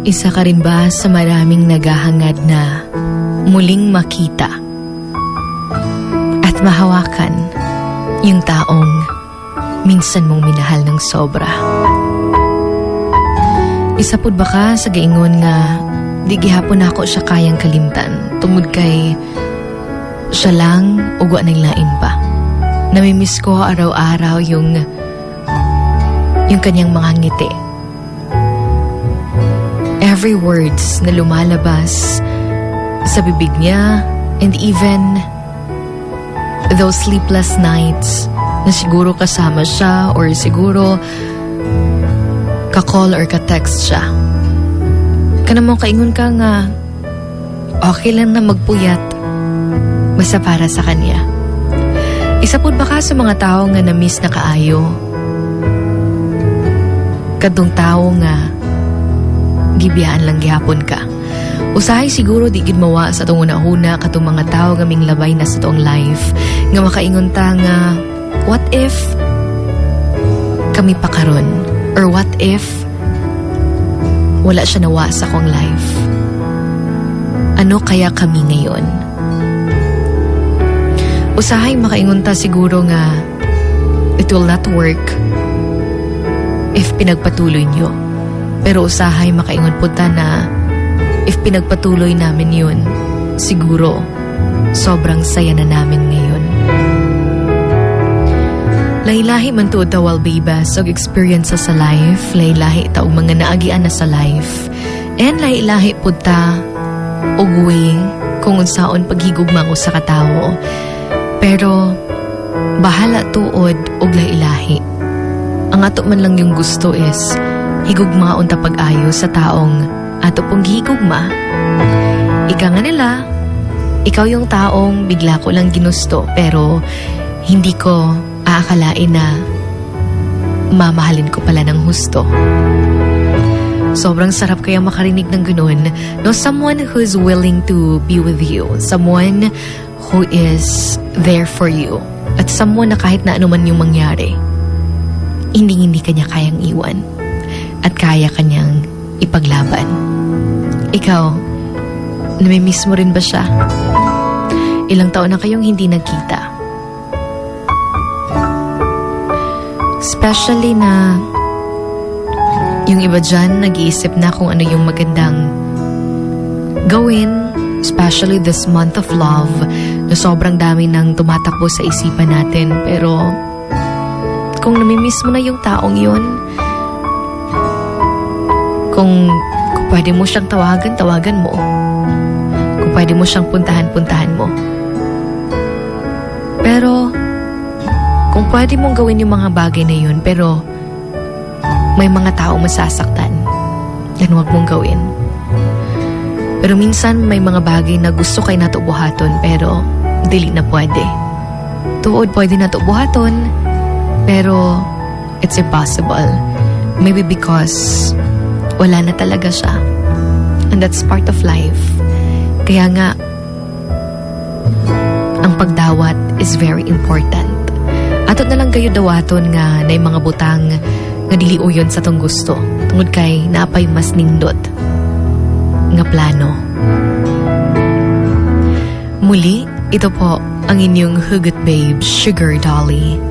Isa ka rin ba sa maraming naghahangad na muling makita at mahawakan yung taong minsan mong minahal ng sobra? Isa pud ba ka sa gaingon nga di gihapon ako siya kayang kalimtan tungod kay siya lang ugwa ng lain pa. Namimiss ko araw-araw yung yung kanyang mga ngiti. Every words na lumalabas sa bibig niya and even those sleepless nights na siguro kasama siya or siguro ka-call or ka-text siya. Kana mo kaingon ka nga okay lang na magpuyat basta para sa kanya. Isa po ba ka sa mga tao nga na-miss na kaayo? Kadong tao nga gibiyaan lang gihapon ka. Usahay siguro di gid mawa sa tong una-una katong mga tao nga ming labay na sa tong life nga makaingon ta nga what if kami pa karon or what if wala siya nawa sa kong life. Ano kaya kami ngayon? Usahay makaingon ta siguro nga it will not work if pinagpatuloy niyo. Pero usahay makaingon po ta na if pinagpatuloy namin yun, siguro sobrang saya na namin ngayon. Lahi-lahi man tuod tawal biba sa experiences sa life, lahi-lahi mga naagian na sa life, and lahi-lahi po ta og kung unsaon paghigugma ko sa katawo. Pero bahala tuod og lahi-lahi. Ang ato man lang yung gusto is higugmaon ta pag-ayo sa taong ato pong higugma. Ika nga nila, ikaw yung taong bigla ko lang ginusto pero hindi ko aakalain na mamahalin ko pala ng husto. Sobrang sarap kaya makarinig ng ganun. No, someone who's willing to be with you. Someone who is there for you. At someone na kahit na anuman yung mangyari, hindi hindi kanya kayang iwan. At kaya kanyang ipaglaban. Ikaw, namimiss mo rin ba siya? Ilang taon na kayong hindi nagkita. Especially na yung iba dyan nag-iisip na kung ano yung magandang gawin, especially this month of love, na sobrang dami nang tumatakbo sa isipan natin. Pero kung namimiss mo na yung taong yun, kung, kung pwede mo siyang tawagan, tawagan mo. Kung pwede mo siyang puntahan, puntahan mo. Pero, kung pwede mong gawin yung mga bagay na yun, pero may mga tao masasaktan, yan huwag mong gawin. Pero minsan may mga bagay na gusto kay nato buhaton, pero dili na pwede. Tuod pwede nato buhaton, pero it's impossible. Maybe because wala na talaga siya. And that's part of life. Kaya nga, ang pagdawat is very important. Ato na lang kayo dawaton nga na mga butang nga dili uyon sa tong gusto. Tungod kay napay mas nindot nga plano. Muli, ito po ang inyong hugot babe, Sugar Dolly.